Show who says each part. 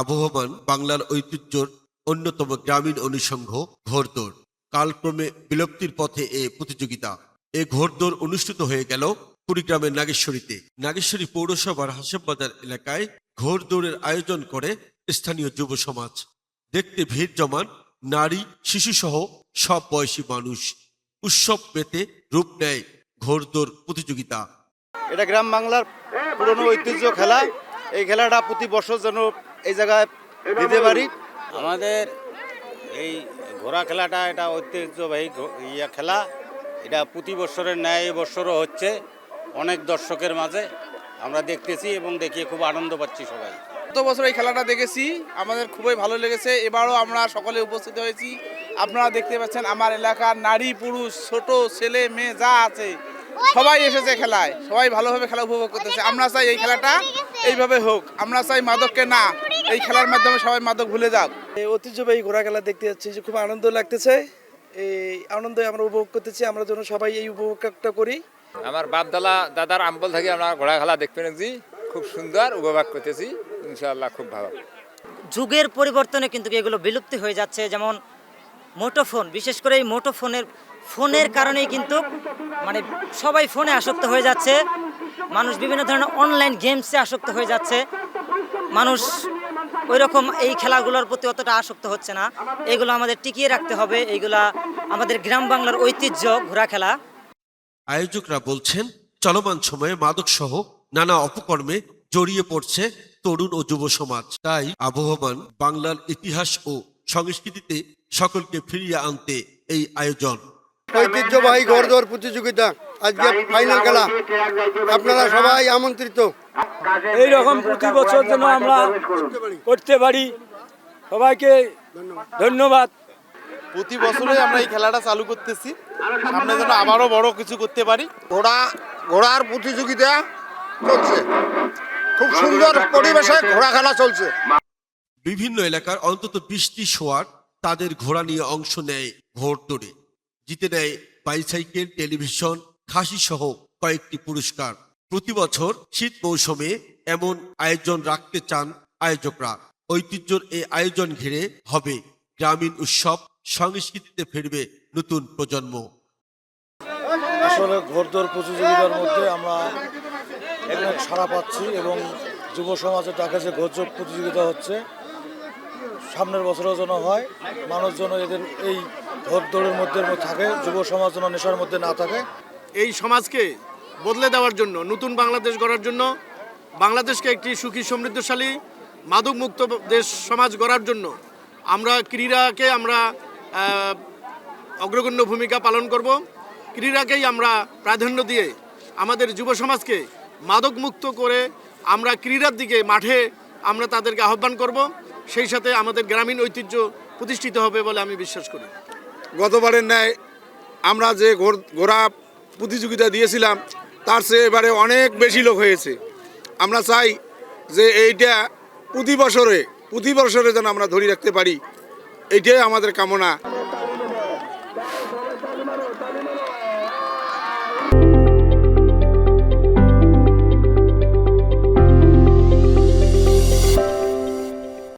Speaker 1: আবহমান বাংলার ঐতিহ্যর অন্যতম গ্রামীণ অনুষঙ্গ ঘোড়দৌড়। কালক্রমে বিলুপ্তির পথে এ প্রতিযোগিতা। এ ঘোড়দৌড় অনুষ্ঠিত হয়ে গেল কুড়িগ্রামের নাগেশ্বরীতে। নাগেশ্বরী পৌরসভার হাসেমবাজার এলাকায় ঘোড়দৌড়ের আয়োজন করে স্থানীয় যুব সমাজ। দেখতে ভিড় জমান নারী, শিশুসহ সব বয়সী মানুষ। উৎসব পেতে রূপ নেয় ঘোড়দৌড় প্রতিযোগিতা।
Speaker 2: এটা গ্রাম বাংলার পুরনো ঐতিহ্য খেলা। এই খেলাটা প্রতি বছর যেন এই জায়গায় দিতে পারি। আমাদের এই ঘোড়া খেলাটা এটা ঐতিহ্যবাহী ঘো- ইয়া খেলা। এটা প্রতি বছরের ন্যায় এই বছরও হচ্ছে অনেক দর্শকের মাঝে। আমরা দেখতেছি এবং দেখিয়ে খুব আনন্দ পাচ্ছি সবাই।
Speaker 3: গত বছর এই খেলাটা দেখেছি আমাদের খুবই ভালো লেগেছে। এবারও আমরা সকলে উপস্থিত হয়েছি। আপনারা দেখতে পাচ্ছেন আমার এলাকার নারী পুরুষ ছোট ছেলে মেয়ে যা আছে। সবাই এসেছে খেলায়। সবাই ভালোভাবে খেলা উপভোগ করতেছে। আমরা চাই এই খেলাটা এইভাবে হোক। আমরা চাই মাদককে না এই খেলার মাধ্যমে সবাই মাদক ভুলে যাক।
Speaker 4: এই ঐতিহ্যবাহী ঘোড়া খেলা দেখতে যাচ্ছি যে খুব আনন্দ লাগতেছে। এই আনন্দ আমরা উপভোগ করতেছি। আমরা যেন সবাই এই উপভোগটা করি।
Speaker 5: আমার বাপদালা দাদার আম্বল থেকে আমরা ঘোড়া খেলা দেখতে পেরেছি। খুব সুন্দর উপভোগ করতেছি। ইনশাআল্লাহ খুব ভালো।
Speaker 6: যুগের পরিবর্তনে কিন্তু এগুলো বিলুপ্তি হয়ে যাচ্ছে। যেমন মোটোফোন বিশেষ করে এই মোটোফোনের ফোনের কারণেই কিন্তু মানে সবাই ফোনে আসক্ত হয়ে যাচ্ছে। মানুষ বিভিন্ন ধরনের অনলাইন গেমসে আসক্ত হয়ে যাচ্ছে। মানুষ ওই রকম এই খেলাগুলোর প্রতি অতটা আসক্ত হচ্ছে না। এগুলো আমাদের টিকিয়ে রাখতে হবে। এইগুলা আমাদের গ্রাম বাংলার ঐতিহ্য ঘোড়া খেলা।
Speaker 1: আয়োজকরা বলছেন, চলমান সময়ে মাদক সহ নানা অপকর্মে জড়িয়ে পড়ছে তরুণ ও যুব সমাজ। তাই আবহমান বাংলার ইতিহাস ও সংস্কৃতিতে সকলকে ফিরিয়ে আনতে এই আয়োজন।
Speaker 7: ঐতিহ্যবাহী ঘোড়দৌড় প্রতিযোগিতা। আজকে ফাইনাল খেলা আপনারা সবাই আমন্ত্রিত।
Speaker 4: এই রকম প্রতি বছর যেন আমরা করতে পারি। সবাইকে ধন্যবাদ।
Speaker 2: প্রতি বছরই আমরা এই খেলাটা চালু করতেছি। সামনে যেন আবারও বড় কিছু করতে পারি।
Speaker 7: ঘোড়া ঘোড়ার প্রতিযোগিতা চলছে। খুব সুন্দর পরিবেশে ঘোড়া খেলা চলছে।
Speaker 1: বিভিন্ন এলাকার অন্তত বৃষ্টি শোয়ার তাদের ঘোড়া নিয়ে অংশ নেয় ঘোড়দৌড়ে। জিতে নেয় বাইসাইকেল, টেলিভিশন খাসি সহ কয়েকটি পুরস্কার। প্রতি বছর শীত মৌসুমে এমন আয়োজন রাখতে চান আয়োজকরা। ঐতিহ্যর এই আয়োজন ঘিরে হবে গ্রামীণ উৎসব, সংস্কৃতিতে ফিরবে নতুন প্রজন্ম।
Speaker 4: আসলে ঘোড়দৌড় প্রতিযোগিতার মধ্যে আমরা সাড়া পাচ্ছি এবং যুব সমাজের ডাকে যে ঘোড়দৌড় প্রতিযোগিতা হচ্ছে সামনের বছরও যেন হয়, মানুষ যেন এদের এই ঘোড়দৌড়ের মধ্যে থাকে, যুব সমাজ যেন নেশার মধ্যে না থাকে।
Speaker 8: এই সমাজকে বদলে দেওয়ার জন্য, নতুন বাংলাদেশ গড়ার জন্য, বাংলাদেশকে একটি সুখী সমৃদ্ধশালী, মাদকমুক্ত দেশ, সমাজ গড়ার জন্য আমরা ক্রীড়াকে আমরা অগ্রগণ্য ভূমিকা পালন করব। ক্রীড়াকেই আমরা প্রাধান্য দিয়ে আমাদের যুব সমাজকে মাদকমুক্ত করে আমরা ক্রীড়ার দিকে মাঠে আমরা তাদেরকে আহ্বান করব। সেই সাথে আমাদের গ্রামীণ ঐতিহ্য প্রতিষ্ঠিত হবে বলে আমি বিশ্বাস করি।
Speaker 7: গতবারের ন্যায় আমরা যে ঘোড়- প্রতিযোগিতা দিয়েছিলাম, তার চেয়ে এবারে অনেক বেশি লোক হয়েছে। আমরা চাই যে এইটা প্রতি বছরে প্রতি বছরে যেন আমরা ধরে রাখতে পারি। এটাই আমাদের কামনা।